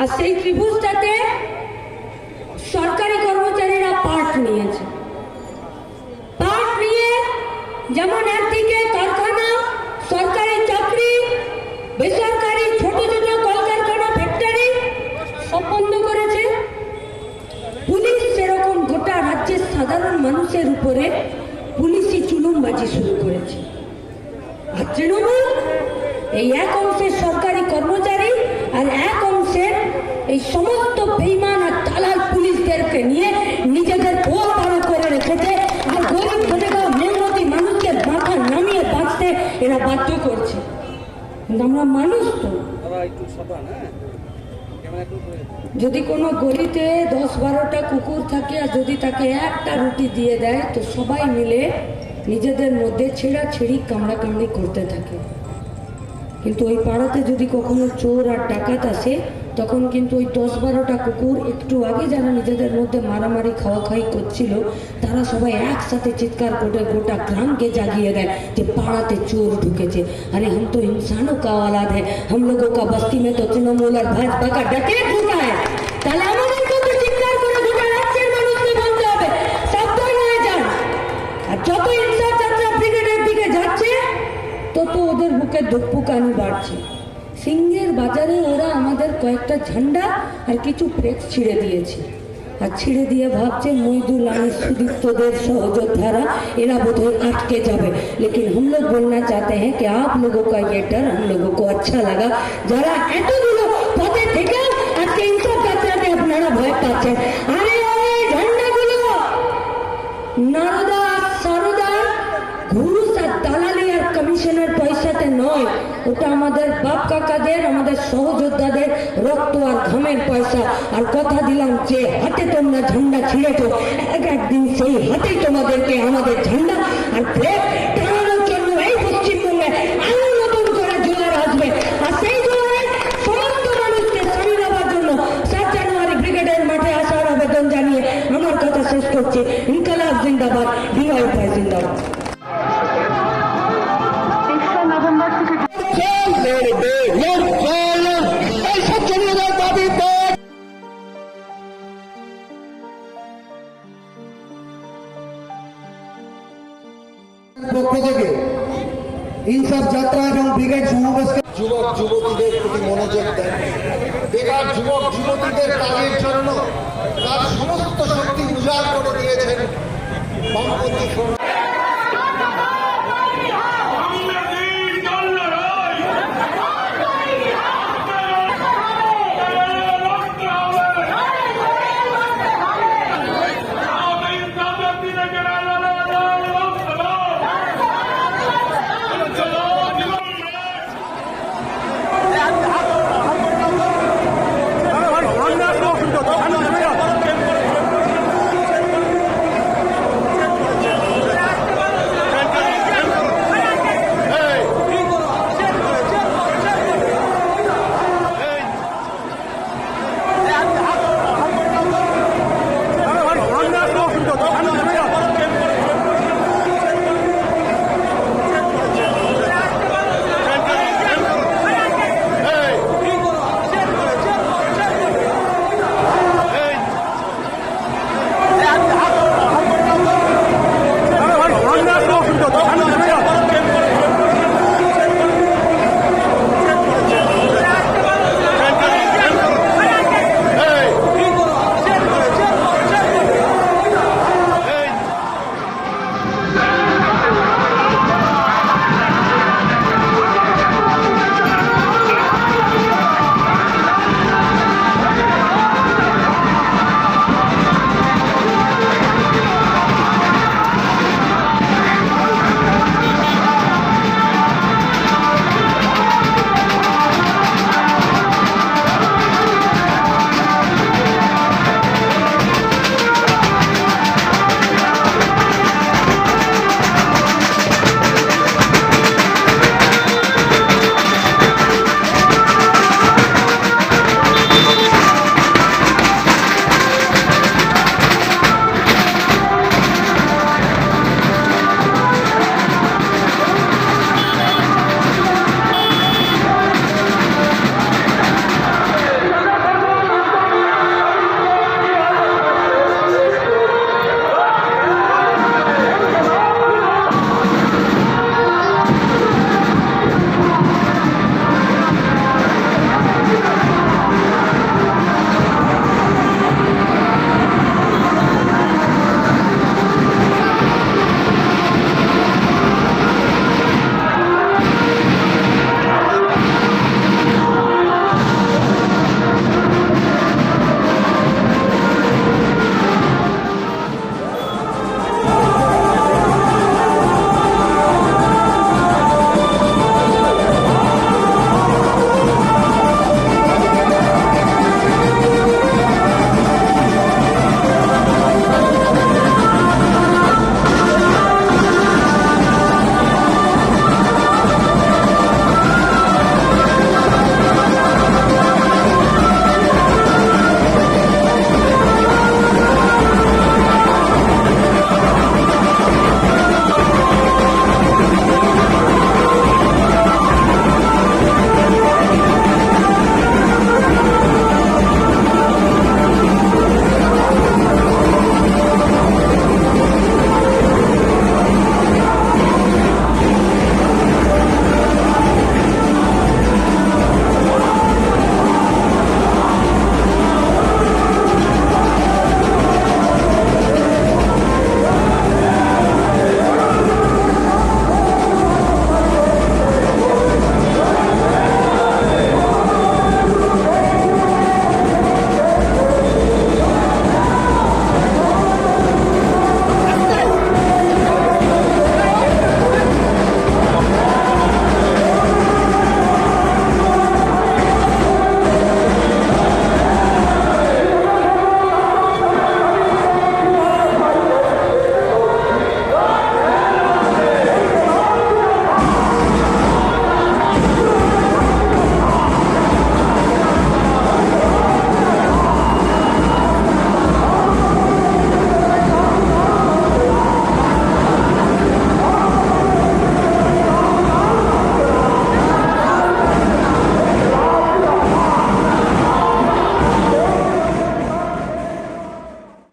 আর সেই ত্রিভুজটাতে সরকারি কর্মচারীরা পার্ট নিয়েছে। পাট নিয়ে যেমন একদিকে কারখানা, সরকারি চাকরি, বেসরকারি ছোট ছোট কলকারখানা ফ্যাক্টরি সব বন্ধ করেছে। পুলিশ সেরকম গোটা রাজ্যের সাধারণ মানুষের উপরে পুলিশি চুলুমবাজি শুরু করেছে। আর তৃণমূল, এই এক অংশের সরকারি কর্মচারী আর এক এই সমস্ত বেইমান আর দালাল পুলিশদেরকে নিয়ে নিজেদের পোয়া পাড়ো করে রেখেছে। আর গরিব খেটে মেহনতি মানুষকে মাথা নামিয়ে বাঁচতে এরা বাধ্য করছে। কিন্তু আমরা মানুষ তো। যদি কোনো গলিতে দশ বারোটা কুকুর থাকে আর যদি তাকে একটা রুটি দিয়ে দেয় তো সবাই মিলে নিজেদের মধ্যে ছেঁড়াছেড়ি কামড়াকামড়ি করতে থাকে। কিন্তু ওই পাড়াতে যদি কখনো চোর আর ডাকাত আসে তখন কিন্তু ওই দশ বারোটা কুকুর একটু আগে যারা নিজেদের মধ্যে মারামারি খাওয়া খাই করছিল তারা সবাই একসাথে চিৎকার করে গোটা গ্রামকে জাগিয়ে দেয় যে পাড়াতে চোর ঢুকেছে আরে हम तो इंसानों का औलाद है हम लोगों का बस्ती में तो तृणमूल और भाजपा का डकैत होता है তাহলে আমাদেরকে তো চিৎকার করে গোটা রাজ্যের মানুষকে বলতে হবে সাবধান হয়ে যান আর যত ইনসাফ যাত্রা ব্রিগেডের দিকে যাচ্ছে তত ওদের বুকে দুঃখপুকানি বাড়ছে সিংহের বাজারে ওরা আমাদের কয়েকটা ঝান্ডা আর কিছু প্রেক্স ছিঁড়ে দিয়েছে আর ছিঁড়ে দিয়ে ভাবছে মইদুল আমি সুদীপ্তদের সহযোদ্ধারা এরা বোধহয় আটকে যাবে लेकिन हम लोग बोलना चाहते हैं कि आप लोगों का ये डर हम लोगों को अच्छा लगा যারা এতগুলো পদে থেকে আজকে ইনসাফ যাত্রাতে আপনারা ভয় পাচ্ছেন আরে ওই ঝান্ডাগুলো নারদা ওটা আমাদের বাপ কাকাদের, আমাদের সহযোদ্ধাদের রক্ত আর ঘামের পয়সা। আর কথা দিলাম যে হাতে তোমরা ঝান্ডা ছিঁড়েছ, এক একদিন সেই হাতেই তোমাদেরকে আমাদের ঝান্ডা আর থেকে ইনসাফ যাত্রা এবং ব্রিগেড সমাবেশকে যুবক, যুবতীদের প্রতি মনোযোগ দেন। বেকার যুবক, যুবতীদের কাজের জন্য তার সমস্ত শক্তি উজাড় করে দিয়েছেন বামপন্থী